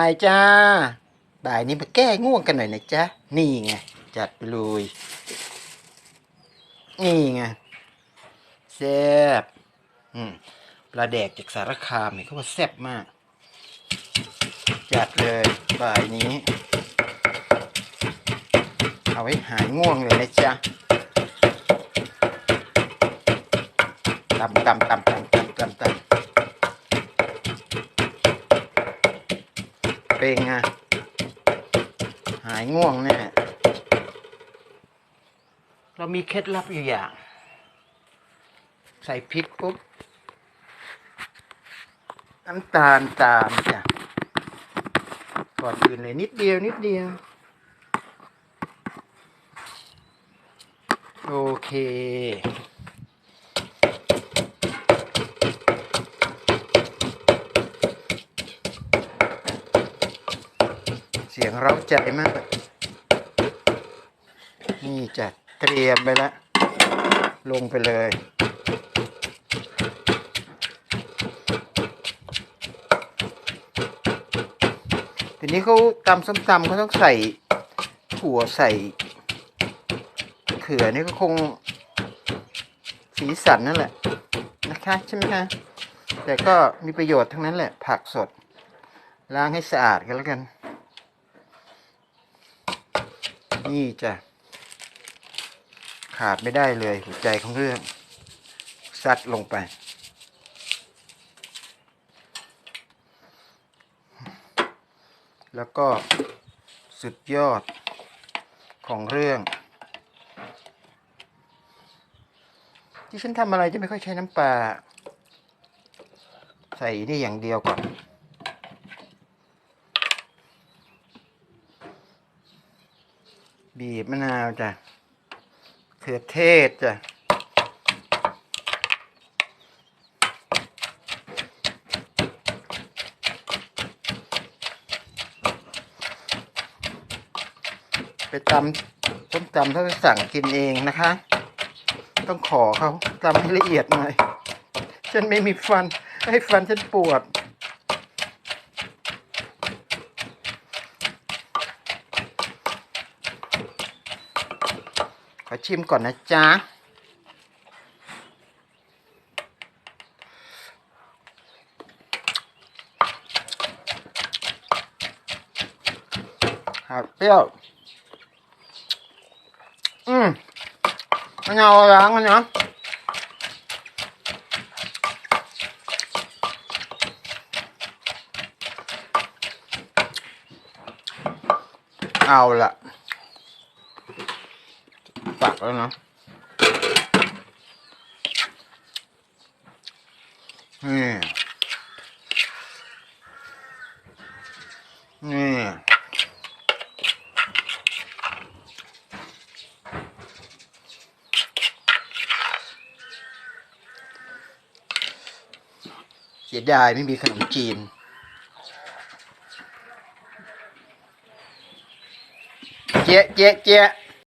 บายจ้า บ่ายนี้มาแก้ง่วงกันหน่อยนะจ๊ะ นี่ไง จัดไปเลย นี่ไงแซ่บอืมปลาแดกจากสารคามเนี่ยเขาว่าแซ่บมาก จัดเลย บ่ายนี้ เอาไว้หายง่วงเลยนะจ๊ะตำตำตำตำตำตำตำ เป็นไงหายง่วงแน่เรามีเคล็ดลับอยู่อย่าง ใส่พริกปุ๊บ น้ำตาลตามจ้ะก่อนอื่นเลยนิดเดียวนิดเดียว โอเค เสียงเราใจมาก นี่จะเตรียมไปแล้วลงไปเลยทีนี้เขาตำส้มตำเขาต้องใส่ถั่วใส่เขือนี่ก็คงสีสันนั่นแหละนะคะใช่ไหมคะแต่ก็มีประโยชน์ทั้งนั้นแหละ ผักสด ล้างให้สะอาดกันแล้วกัน นี่จ้ะ ขาดไม่ได้เลยหัวใจของเรื่อง ซัดลงไปแล้วก็สุดยอดของเรื่อง ที่ฉันทำอะไรจะไม่ค่อยใช้น้ำปลาใส่นี่อย่างเดียวก่อน บีบมะนาวจ้ะเขือเทศจ้ะไปตำต้มตำถ้าไปสั่งกินเองนะคะ ต้องขอเขาตำให้ละเอียดหน่อย ฉันไม่มีฟัน ให้ฟันฉันปวด อชิมก่อนนะจ๊ะ ครับเปรี้ยว อืมมะนาวล้างกันนะเอาละ ปักแล้วนะนี่นี่เสียดายไม่มีขนมจีนเจ๊ะเจ๊ะเจ๊ะ